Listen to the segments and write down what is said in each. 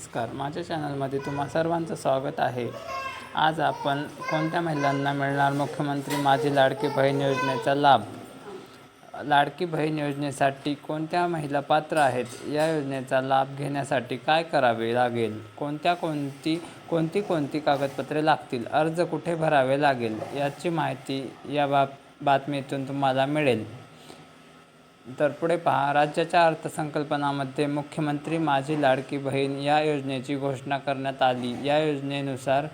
नमस्कार. माझ्या चॅनलमध्ये तुम्हा सर्वांचं स्वागत आहे. आज आपण कोणत्या महिलांना मिळणार? मुख्यमंत्री माझी लाडकी बहीण योजनेचा लाभ. लाडकी बहीण योजनेसाठी कोणत्या महिला पात्र आहेत? या योजनेचा लाभ घेण्यासाठी काय करावे लागेल? कोणत्या कोणती कोणती कोणती कागदपत्रे लागतील? अर्ज कुठे भरावे लागेल? याची माहिती या बाब बातमीतून तुम्हाला मिळेल. तर पुढे पहा राज्याच्या अर्थसंकल्पनामध्ये मुख्यमंत्री माझी लाडकी बहीण या योजनेची घोषणा करण्यात आली. या योजनेनुसार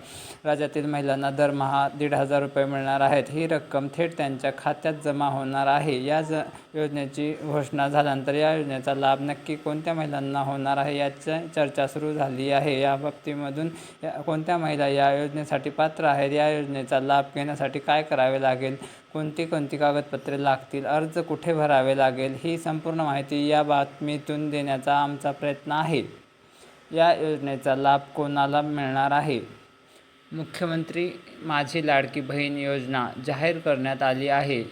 राज्यातील महिलांना दरमहा दीड हजार रुपये मिळणार आहेत. ही रक्कम थेट त्यांच्या खात्यात जमा होणार आहे. या ज योजनेची घोषणा झाल्यानंतर या योजनेचा लाभ नक्की कोणत्या महिलांना होणार आहे याची चर्चा सुरू झाली आहे. या बाबतीमधून या कोणत्या महिला या योजनेसाठी पात्र आहेत? या योजनेचा लाभ घेण्यासाठी काय करावे लागेल? कोणती कोणती कागदपत्रे लागतील अर्ज कुठे भरावे लागेल ही संपूर्ण माहिती या बातमीतून देण्याचा आमचा प्रयत्न आहे. या योजनेचा लाभ कोणाला मिळणार आहे? मुख्यमंत्री माझी लाडकी बहीण योजना जाहीर करण्यात आली आहे.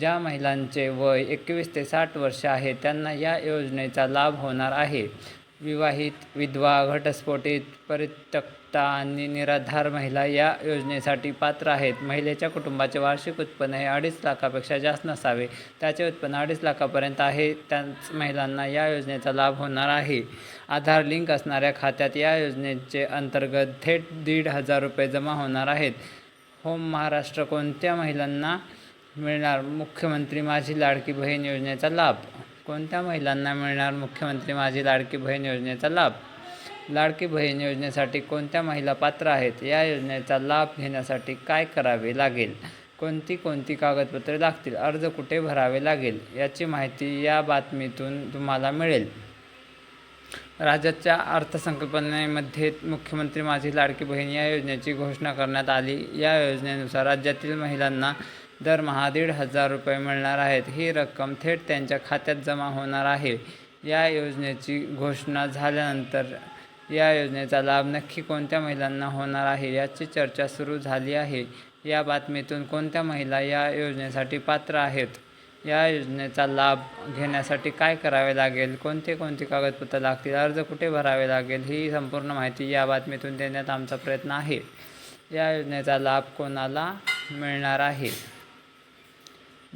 ज्या महिलांचे वय एकवीस ते साठ वर्ष आहे त्यांना या योजनेचा लाभ होणार आहे. विवाहित विधवा घटस्फोटित परित्यक्ता आणि निराधार महिला या योजनेसाठी पात्र आहेत. महिलेच्या कुटुंबाचे वार्षिक उत्पन्न हे अडीच लाखापेक्षा जास्त नसावे. त्याचे उत्पन्न अडीच लाखापर्यंत आहे. त्याच महिलांना या योजनेचा लाभ होणार आहे. आधार लिंक असणाऱ्या खात्यात या योजनेचे अंतर्गत थेट दीड हजार रुपये जमा होणार आहेत. होम महाराष्ट्र कोणत्या महिलांना मिळणार? मुख्यमंत्री माझी लाडकी बहीण योजनेचा लाभ? कोणत्या महिलांना मिळणार मुख्यमंत्री माझी लाडकी बहीण योजनेचा लाभ? लाडकी बहीण योजनेसाठी कोणत्या महिला पात्र आहेत? या योजनेचा लाभ घेण्यासाठी काय करावे लागेल? कोणती कोणती कागदपत्रे लागतील? अर्ज कुठे भरावे लागेल? याची माहिती या बातमीतून तुम्हाला मिळेल. राज्याच्या अर्थसंकल्पनेमध्ये मुख्यमंत्री माझी लाडकी बहीण या योजनेची घोषणा करण्यात आली. या योजनेनुसार राज्यातील महिलांना दरमहा दीड हजार रुपये मिळणार आहेत. ही रक्कम थेट त्यांच्या खात्यात जमा होणार आहे. या योजनेची घोषणा झाल्यानंतर या योजनेचा लाभ नक्की कोणत्या महिलांना होणार आहे याची चर्चा सुरू झाली आहे. या बातमीतून कोणत्या महिला या योजनेसाठी पात्र आहेत? या योजनेचा लाभ घेण्यासाठी काय करावे लागेल? कोणते कोणते कागदपत्र लागतील? अर्ज कुठे भरावे लागेल? ही संपूर्ण माहिती या बातमीतून देण्यात आमचा प्रयत्न आहे. या योजनेचा लाभ कोणाला मिळणार आहे?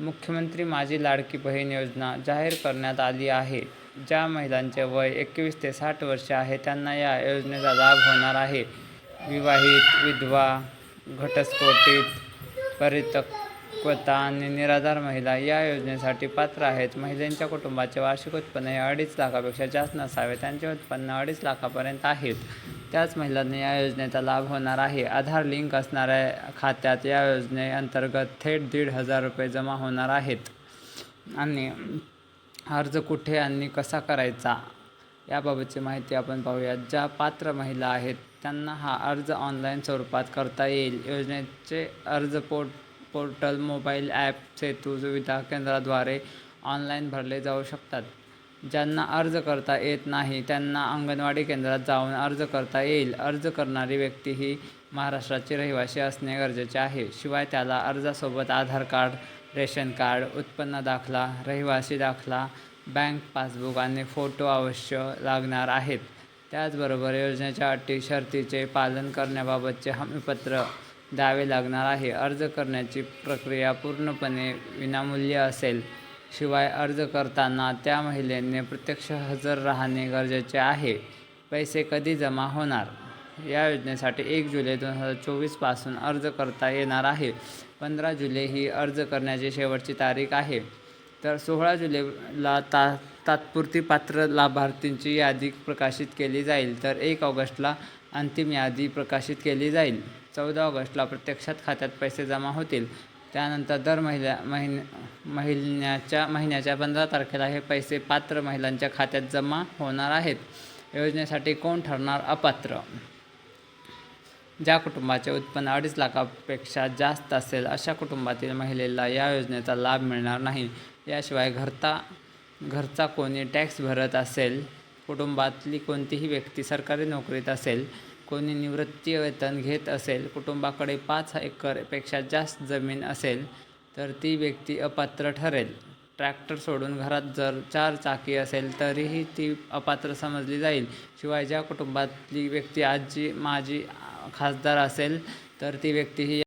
मुख्यमंत्री माझी लाडकी बहीण योजना जाहीर करण्यात आली आहे. ज्या महिलांचे वय एकवीस ते साठ वर्ष आहे त्यांना या योजनेचा लाभ होणार आहे. विवाहित विधवा घटस्फोटित परितक्वता आणि निराधार महिला या योजनेसाठी पात्र आहेत. महिलांच्या कुटुंबाचे वार्षिक उत्पन्न हे अडीच लाखापेक्षा जास्त नसावे त्यांचे उत्पन्न अडीच लाखापर्यंत आहेत. त्याच महिलांना या योजनेचा लाभ होणार आहे. आधार लिंक असणाऱ्या खात्यात या योजनेअंतर्गत थेट दीड हजार रुपये जमा होणार आहेत. आणि अर्ज कुठे आणि कसा करायचा याबाबतची माहिती आपण पाहूया ज्या पात्र महिला आहेत त्यांना हा अर्ज ऑनलाईन स्वरूपात करता येईल. योजनेचे अर्ज पोर्ट पोर्टल मोबाईल ॲप सेतू सुविधा केंद्राद्वारे ऑनलाईन भरले जाऊ शकतात. ज्यांना अर्ज करता येत नाही त्यांना अंगणवाडी केंद्रात जाऊन अर्ज करता येईल. अर्ज करणारी व्यक्ती ही महाराष्ट्राची रहिवासी असणे गरजेचे आहे. शिवाय त्याला अर्जासोबत आधार कार्ड रेशन कार्ड उत्पन्न दाखला रहिवासी दाखला बँक पासबुक आणि फोटो अवश्य लागणार आहेत. त्याचबरोबर योजनेच्या अटी शर्तीचे पालन करण्याबाबतचे हमीपत्र द्यावे लागणार आहे. अर्ज करण्याची प्रक्रिया पूर्णपणे विनामूल्य असेल. शिवाय अर्ज करताना त्या महिलेने प्रत्यक्ष हजर राहणे गरजेचे आहे. पैसे कधी जमा होणार? या योजनेसाठी एक जुलै दोन हजार चोवीसपासून अर्ज करता येणार आहे. पंधरा जुलै ही अर्ज करण्याची शेवटची तारीख आहे. तर सोळा जुलैला ता तात्पुरती पात्र लाभार्थींची यादी प्रकाशित केली जाईल. तर एक ऑगस्टला अंतिम यादी प्रकाशित केली जाईल. चौदा ऑगस्टला प्रत्यक्षात खात्यात पैसे जमा होतील. त्यानंतर दर महिल्या महिन महिन्याच्या महिन्याच्या पंधरा तारखेला हे पैसे पात्र महिलांच्या खात्यात जमा होणार आहेत. योजनेसाठी कोण ठरणार अपात्र? ज्या कुटुंबाचे उत्पन्न अडीच लाखापेक्षा जास्त असेल अशा कुटुंबातील महिलेला या योजनेचा लाभ मिळणार नाही. याशिवाय घरता घरचा कोणी टॅक्स भरत असेल कुटुंबातली कोणतीही व्यक्ती सरकारी नोकरीत असेल कोणी निवृत्ती वेतन घेत असेल कुटुंबाकडे पाच एकरपेक्षा जास्त जमीन असेल तर ती व्यक्ती अपात्र ठरेल. ट्रॅक्टर सोडून घरात जर चार चाकी असेल तरीही ती अपात्र समजली जाईल. शिवाय ज्या कुटुंबातली व्यक्ती आजी माजी खासदार असेल तर ती व्यक्ती ही